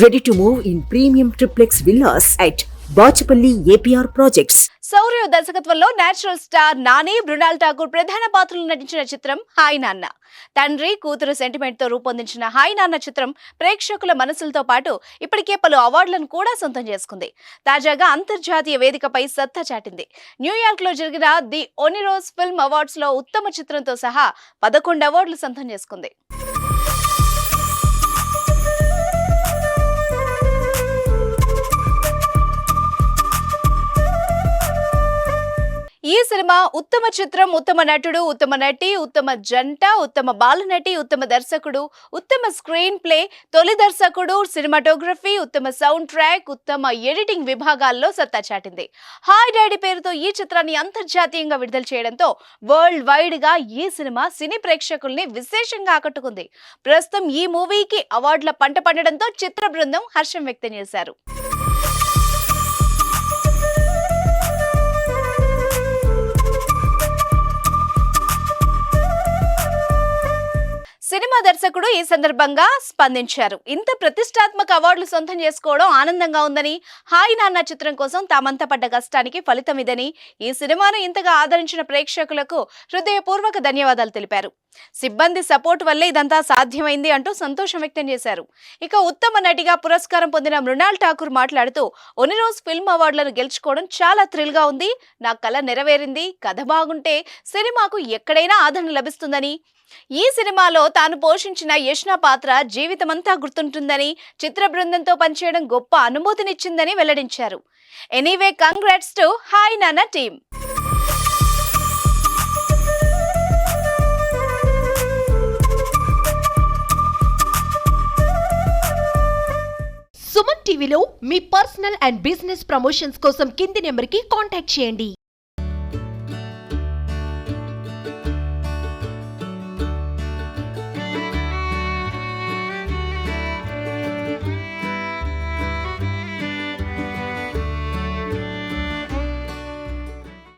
Ready to move in premium triplex villas at Bachupally APR projects Shourya దర్శకత్వంలో natural star Nani Mrunal Thakur ప్రధాన పాత్రలు నటించిన చిత్రం హాయ్ నాన్న. తండ్రి కూతురు సెంటిమెంట్తో రూపొందించిన హాయ్ నాన్న చిత్రం ప్రేక్షకుల మనసులతో పాటు ఇప్పటికే పలు అవార్డులను కూడా సొంతం చేసుకుంది. తాజాగా అంతర్జాతీయ వేదికపై సత్తా చాటింది. న్యూయార్క్లో జరిగిన ది ఒనిరోస్ ఫిల్మ్ అవార్డ్స్లో ఉత్తమ చిత్రంతో సహా పదకొండు అవార్డులు సొంతం చేసుకుంది. ఈ సినిమా ఉత్తమ చిత్రం ఉత్తమ నటుడు ఉత్తమ నటి ఉత్తమ జంట ఉత్తమ బాలనటి ఉత్తమ దర్శకుడు ఉత్తమ స్క్రీన్ ప్లే తొలి దర్శకుడు సినిమాటోగ్రఫీ ఉత్తమ సౌండ్ ట్రాక్ ఉత్తమ ఎడిటింగ్ విభాగాల్లో సత్తా చాటింది. హాయ్ డాడీ పేరుతో ఈ చిత్రాన్ని అంతర్జాతీయంగా విడుదల చేయడంతో వరల్డ్ వైడ్గా ఈ సినిమా సినీ ప్రేక్షకుల్ని విశేషంగా ఆకట్టుకుంది. ప్రస్తుతం ఈ మూవీకి అవార్డుల పంట పండడంతో చిత్ర బృందం హర్షం వ్యక్తం చేశారు. సినిమా దర్శకుడు ఈ సందర్భంగా స్పందించారు. ఇంత ప్రతిష్టాత్మక అవార్డులు సొంతం చేసుకోవడం ఆనందంగా ఉందని హాయ్ నాన్న చిత్రం కోసం తామంతా పడ్డ కష్టానికి ఫలితం ఇదని ఈ సినిమాను ఇంతగా ఆదరించిన ప్రేక్షకులకు హృదయపూర్వక ధన్యవాదాలు తెలిపారు. సిబ్బంది సపోర్ట్ వల్లే ఇదంతా సాధ్యమైంది అంటూ సంతోషం వ్యక్తం చేశారు. ఇక ఉత్తమ నటిగా పురస్కారం పొందిన మృణాల్ ఠాకూర్ మాట్లాడుతూ ఒనిరోజ్ ఫిల్మ్ అవార్డులను గెలుచుకోవడం చాలా థ్రిల్గా ఉంది. నా కళ నెరవేరింది. కథ బాగుంటే సినిమాకు ఎక్కడైనా ఆదరణ లభిస్తుందని ఈ సినిమాలో తాను పోషించిన యష్ణ పాత్ర జీవితమంతా గుర్తుంటుందని చిత్ర బృందంతో పనిచేయడం గొప్ప అనుభూతినిచ్చిందని వెల్లడించారు. Anyway congrats to hi Nanna team. Suman టీవీలో మీ పర్సనల్ అండ్ బిజినెస్ ప్రమోషన్స్ కోసం కింది నెంబర్కి కాంటాక్ట్ చేయండి.